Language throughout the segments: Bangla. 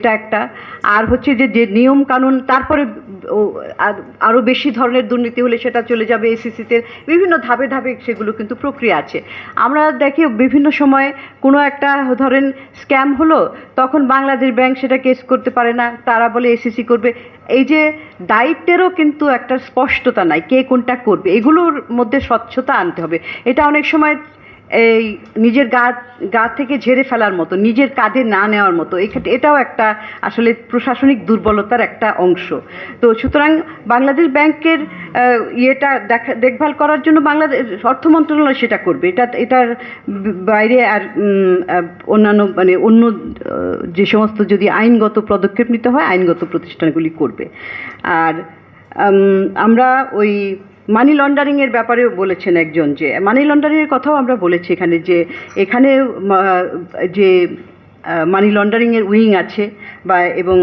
এটা একটা। আর হচ্ছে যে যে নিয়ম কানুন, তারপরে ও, আর- আরও বেশি ধরনের দুর্নীতি হলে সেটা চলে যাবে এসিসিতে বিভিন্ন ধাপে ধাপে সেগুলো কিন্তু প্রক্রিয়া আছে। আমরা দেখি বিভিন্ন সময়ে কোনো একটা ধরেন স্ক্যাম হলো, তখন বাংলাদেশ ব্যাংক সেটা কেস করতে পারে না, তারা বলে এসিসি করবে। এই যে দায়িত্বেরও কিন্তু একটা স্পষ্টতা নাই, কে কোনটা করবে, এগুলোর মধ্যে স্বচ্ছতা আনতে হবে। এটা অনেক সময় এই নিজের গা গা থেকে ঝেড়ে ফেলার মতো, নিজের কাঁধে না নেওয়ার মতো এটাও একটা আসলে প্রশাসনিক দুর্বলতার একটা অংশ। তো সুতরাং বাংলাদেশ ব্যাংকের ইয়েটা দেখা, দেখভাল করার জন্য বাংলাদেশ, অর্থ মন্ত্রণালয় সেটা করবে। এটা, এটার বাইরে আর অন্যান্য মানে অন্য যে সমস্ত যদি আইনগত পদক্ষেপ নিতে হয়, আইনগত প্রতিষ্ঠানগুলি করবে। আর আমরা ওই মানি লন্ডারিং এর ব্যাপারেও বলেছেন একজন যে মানি লন্ডারিং এর কথাও আমরা বলেছি এখানে যে এখানে যে মানি লন্ডারিং এর উইং আছে বা, এবং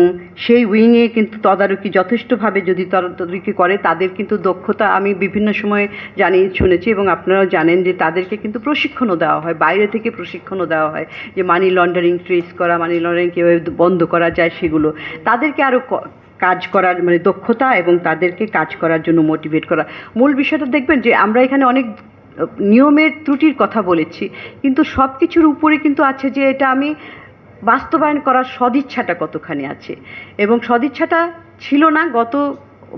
সেই উইংয়ে কিন্তু তদারকি যথেষ্টভাবে যদি তদারকি করে, তাদের কিন্তু দক্ষতা আমি বিভিন্ন সময়ে জানি, শুনেছি এবং আপনারাও জানেন যে তাদেরকে কিন্তু প্রশিক্ষণও দেওয়া হয়, বাইরে থেকে প্রশিক্ষণও দেওয়া হয় যে মানি লন্ডারিং ট্রেস করা মানি লন্ডারিং কীভাবে বন্ধ করা যায় সেগুলো। তাদেরকে আরও কাজ করার মানে দক্ষতা এবং তাদেরকে কাজ করার জন্য মোটিভেট করা। মূল বিষয়টা দেখবেন যে আমরা এখানে অনেক নিয়মের ত্রুটির কথা বলেছি, কিন্তু সব কিছুর উপরে কিন্তু আছে যে এটা আমি বাস্তবায়ন করার সদিচ্ছাটা কতখানি আছে। এবং সদিচ্ছাটা ছিল না গত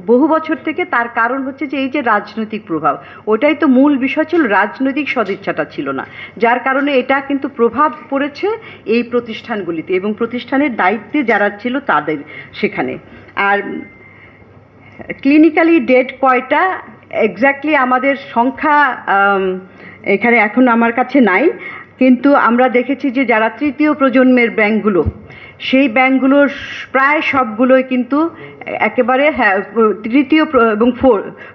বহু বছর থেকে তার কারণ হচ্ছে যে এই যে রাজনৈতিক প্রভাব, ওটাই তো মূল বিষয় ছিল, রাজনৈতিক সদিচ্ছাটা ছিল না। যার কারণে এটা কিন্তু প্রভাব পড়েছে এই প্রতিষ্ঠানগুলিতে এবং প্রতিষ্ঠানের দায়িত্বে যারা ছিল তাদের সেখানে। আর ক্লিনিক্যালি ডেড কয়টা এক্স্যাক্টলি আমাদের সংখ্যা এখানে এখন আমার কাছে নাই, কিন্তু আমরা দেখেছি যে যারা তৃতীয় প্রজন্মের ব্যাংকগুলো সেই ব্যাংকগুলোর প্রায় সবগুলোই কিন্তু একেবারে হ্যাঁ তৃতীয় এবং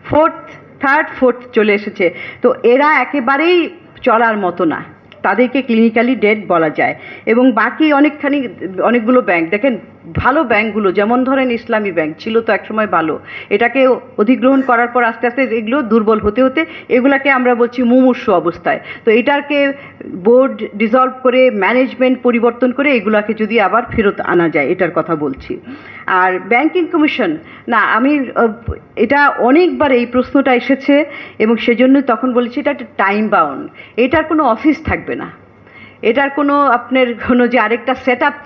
ফোর্থ, থার্ড, ফোর্থ চলে এসেছে। তো এরা একেবারেই চলার মতো না। তাদেরকে ক্লিনিক্যালি ডেড বলা যায়। এবং বাকি অনেকখানি, অনেকগুলো ব্যাংক দেখেন ভালো ব্যাংকগুলো, যেমন ধরেন ইসলামী ব্যাংক, ছিল তো একসময় ভালো। এটাকে অধিগ্রহণ করার পর আস্তে আস্তে এগুলো দুর্বল হতে হতে এগুলাকে আমরা বলছি মুমূর্ষু অবস্থায়। তো এটাকে বোর্ড ডিসলভ করে ম্যানেজমেন্ট পরিবর্তন করে এগুলাকে যদি আবার ফেরত আনা যায়, এটার কথা বলছি। আর ব্যাংকিং কমিশন না, আমি এটা অনেকবার এই প্রশ্নটা এসেছে এবং সেজন্য তখন বলেছি এটা একটা টাইম বাউন্ড এটার কোনো অফিস থাকবে না। এটার কোনো আপনার কোনো যে আরেকটা set up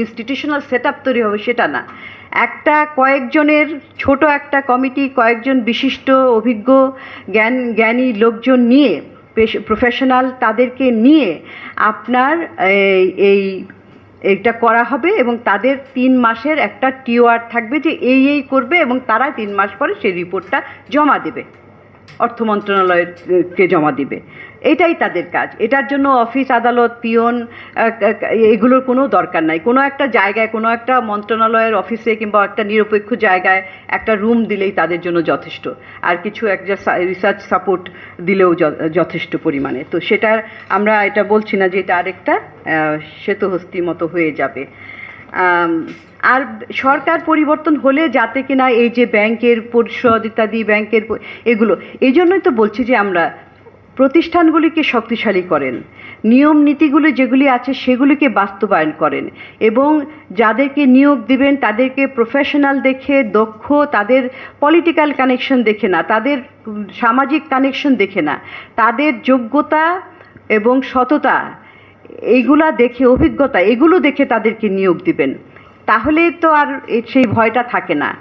institutional set up তৈরি হবে সেটা না। একটা কয়েকজনের, ছোট একটা কমিটি কয়েকজন বিশিষ্ট, অভিজ্ঞ, জ্ঞান, জ্ঞানী লোকজন নিয়ে প্রফেশনাল তাদেরকে নিয়ে আপনার এই এটা করা হবে এবং তাদের তিন মাসের একটা টিওআর থাকবে যে এই এই করবে এবং তারা তিন মাস পরে সেই রিপোর্টটা জমা দেবে। অর্থ মন্ত্রণালয়কে জমা দিবে। এটাই তাদের কাজ। এটার জন্য অফিস আদালত পিয়ন এগুলোর কোনো দরকার নাই। কোনো একটা জায়গায় কোনো একটা মন্ত্রণালয়ের অফিসে কিংবা একটা নিরপেক্ষ জায়গায় একটা রুম দিলেই তাদের জন্য যথেষ্ট। আর কিছু একটা রিসার্চ সাপোর্ট দিলেও যথেষ্ট পরিমাণে। তো সেটা আমরা এটা বলছি না যে এটা আরেকটা আহ, শ্বেতহস্তির মতো হয়ে যাবে। আর সরকার পরিবর্তন হলে যাতে কিনা এই যে ব্যাংকের পরিষদ ইত্যাদি, ব্যাংকের এগুলো, এই জন্যই তো বলছি যে আমরা প্রতিষ্ঠানগুলিকে শক্তিশালী করেন। নিয়ম নীতিগুলো যেগুলি আছে সেগুলিকে বাস্তবায়ন করেন এবং যাদেরকে নিয়োগ দিবেন তাদেরকে প্রফেশনাল দেখে, দক্ষ, তাদের পলিটিক্যাল কানেকশন দেখে না, তাদের সামাজিক কানেকশন দেখে না, তাদের যোগ্যতা এবং সততা এইগুলা দেখে, অভিজ্ঞতা, এগুলো দেখে তাদেরকে নিয়োগ দিবেন। তাহলে তো আর সেই ভয়টা থাকে না।